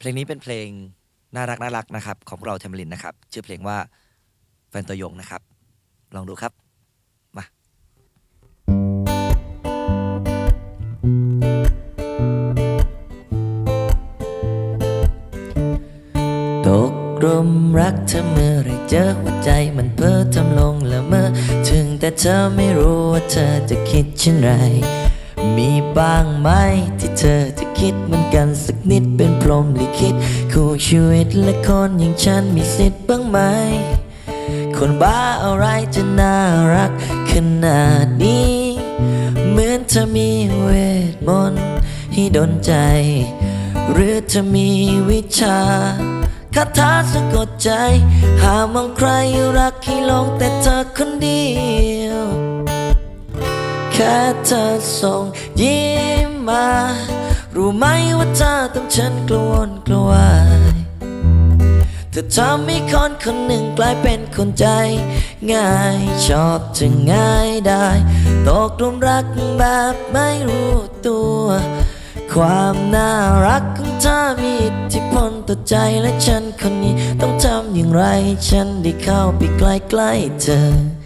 เพลงนี้เป็นเพลงน่ารักน่ารักนะครับ ของเราเทมลินนะครับ ชื่อเพลงว่าแฟนตัวยงนะครับ ลองดูครับมาตกกลุมรักเธอเมื่อไรเจอหัวใจมันเพ้อทำลงละเมอถึงแต่เธอไม่รู้ว่าเธอจะคิดเช่นไร มีบ้างไหมที่เธอจะ คิดเหมือนกันสักนิดเป็นพรหมลิขิตคู่ชีวิตและคนอย่างฉันมีสิทธิ์บ้างไหม คนบ้าอะไรจะน่ารักขนาดนี้ เหมือนเธอมีเวทมนต์ให้ดนใจ หรือเธอมีวิชาคาถาสะกดใจ หามองใครรักให้หลงแต่เธอคนเดียว แค่เธอส่งยิ้มมา รู้ไหมว่าเธอต้องฉันกลัววนกลัววายเธอทำให้คนคนหนึ่งกลายเป็นคนใจ ง่ายชอบจะง่ายได้ ตกหลุมรักแบบไม่รู้ตัว ความน่ารักของเธอมีอิทธิพลต่อใจและฉันคนนี้ ต้องทำอย่างไร ฉันได้เข้าไปใกล้ๆเธอ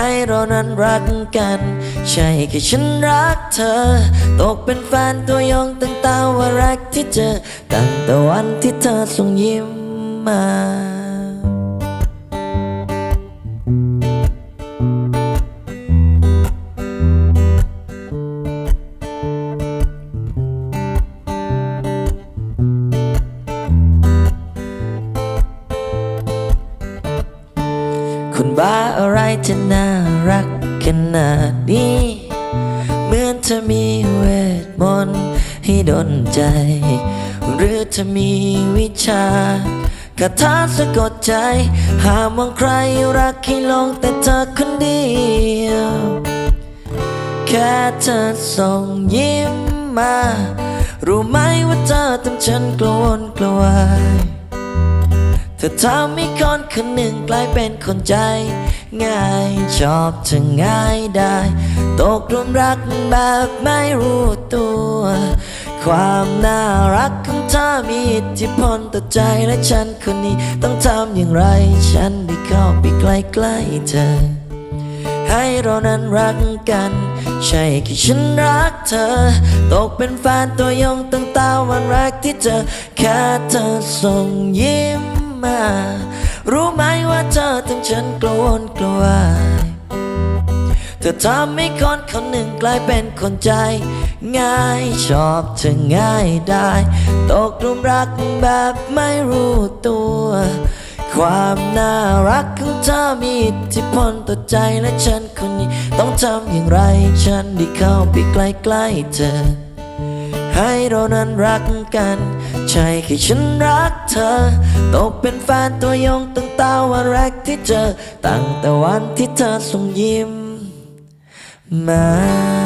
ให้เรานั้นรักกัน ใช่แค่ฉันรักเธอ ตกเป็นแฟนตัวยงตั้งแต่ว่ารักที่เจอ ตั้งแต่วันที่เธอส่งยิ้มมา คุณบ้าอะไรจะน่ารักขนาดนี้ เหมือนเธอมีเวทมนต์ให้ดนใจ หรือเธอมีวิชาคาถาสะกดใจ หามมองใครรักให้ลงแต่เธอคนเดียว แค่เธอส่งยิ้มมา รู้ไหมว่าเธอทำฉันกลวนกลัววาย เธอทำให้คนคนหนึ่งกลายเป็นคนใจ ง่ายชอบจะง่ายได้ ตกหลุมรักแบบไม่รู้ตัว ความน่ารักของเธอมีอิทธิพลต่อใจและฉันคนนี้ต้องทำอย่างไร ฉันได้เข้าไปใกล้ๆเธอ ให้เรานั้นรักกัน ใช่แค่ฉันรักเธอ ตกเป็นแฟนตัวยงตั้งแต่วันแรกที่เจอแค่เธอส่งยิ้ม มา รู้ไหมว่าเธอทำฉันกลัวกลัว เธอทำให้คนคนหนึ่งกลายเป็นคนใจ ง่ายชอบจะง่ายได้ ตกหลุมรักแบบไม่รู้ตัว ความน่ารักของเธอมีอิทธิพลต่อใจและฉันคนนี้ ต้องทำอย่างไรฉันได้เข้าไปใกล้ๆเธอ ให้เรานั้นรักกัน ใช่แค่ฉันรักเธอ ตกเป็นแฟนตัวยงตั้งแต่วันแรกที่เจอ ตั้งแต่วันที่เธอส่งยิ้มมา